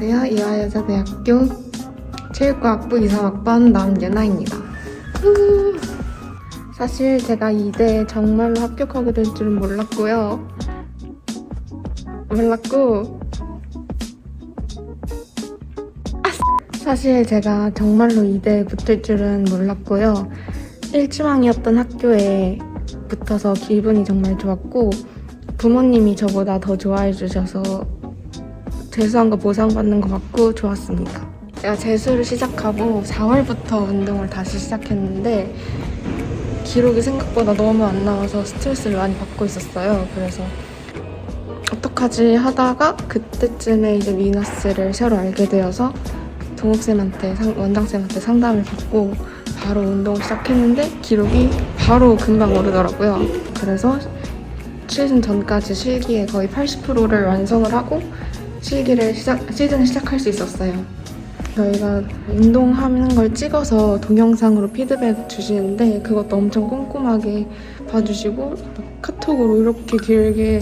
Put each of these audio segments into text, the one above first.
안녕하세요. 이화여자대학교 체육과학부 23학번 남예나입니다. 후. 사실 제가 이대에 정말로 합격하게 될 줄은 몰랐고요. 몰랐고 아, 사실 제가 정말로 이대에 붙을 줄은 몰랐고요. 일지망이었던 학교에 붙어서 기분이 정말 좋았고 부모님이 저보다 더 좋아해 주셔서 재수한 거 보상받는 것 같고 좋았습니다. 제가 재수를 시작하고 4월부터 운동을 다시 시작했는데 기록이 생각보다 너무 안 나와서 스트레스를 많이 받고 있었어요. 그래서 어떡하지 하다가 그때쯤에 이제 위너스를 새로 알게 되어서 동욱쌤한테 상- 원장쌤한테 상담을 받고 바로 운동을 시작했는데 기록이 바로 금방 오르더라고요. 그래서 시즌 전까지 실기에 거의 80%를 완성을 하고 실기를 시작, 시즌을 시작할 수 있었어요. 저희가 운동하는 걸 찍어서 동영상으로 피드백 주시는데 그것도 엄청 꼼꼼하게 봐주시고 카톡으로 이렇게 길게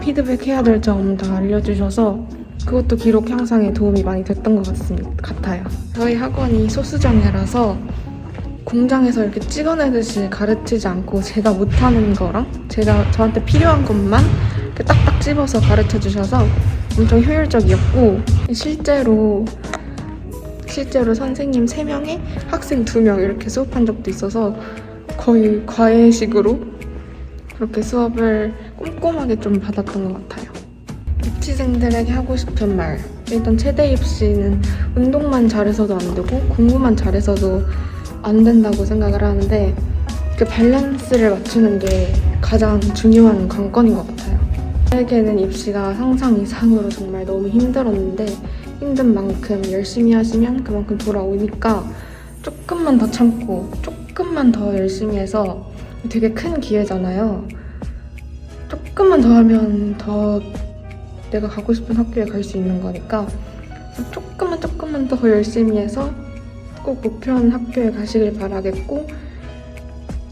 피드백해야 될 점 다 알려주셔서 그것도 기록 향상에 도움이 많이 됐던 것 같습니다. 같아요. 저희 학원이 소수정예라서 공장에서 이렇게 찍어내듯이 가르치지 않고 제가 못하는 거랑 제가 저한테 필요한 것만 딱딱 집어서 가르쳐 주셔서 엄청 효율적이었고 실제로 실제로 선생님 3명에 학생 2명 이렇게 수업한 적도 있어서 거의 과외식으로 그렇게 수업을 꼼꼼하게 좀 받았던 것 같아요. 입시생들에게 하고 싶은 말. 일단 최대 입시는 운동만 잘해서도 안 되고 공부만 잘해서도 안 된다고 생각을 하는데 그 밸런스를 맞추는 게 가장 중요한 관건인 것 같아요. 저에게는 입시가 상상 이상으로 정말 너무 힘들었는데 힘든 만큼 열심히 하시면 그만큼 돌아오니까 조금만 더 참고 조금만 더 열심히 해서 되게 큰 기회잖아요. 조금만 더 하면 더 내가 가고 싶은 학교에 갈 수 있는 거니까 조금만 조금만 더 열심히 해서 꼭 목표한 학교에 가시길 바라겠고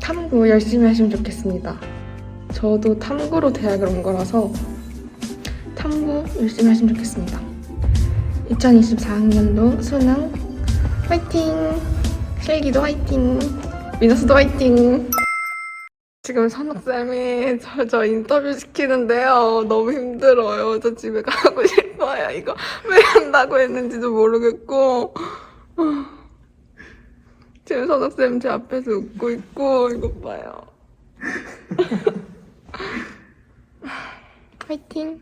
탐구 열심히 하시면 좋겠습니다. 저도 탐구로 대학을 온 거라서 탐구 열심히 하시면 좋겠습니다. 2024학년도 수능 화이팅! 실기도 화이팅! 미너스도 화이팅! 지금 선욱쌤이 저, 저 인터뷰 시키는데요. 너무 힘들어요. 저 집에 가고 싶어요. 이거 왜 한다고 했는지도 모르겠고. 지금 선욱쌤 제 앞에서 웃고 있고, 이거 봐요. 화이팅!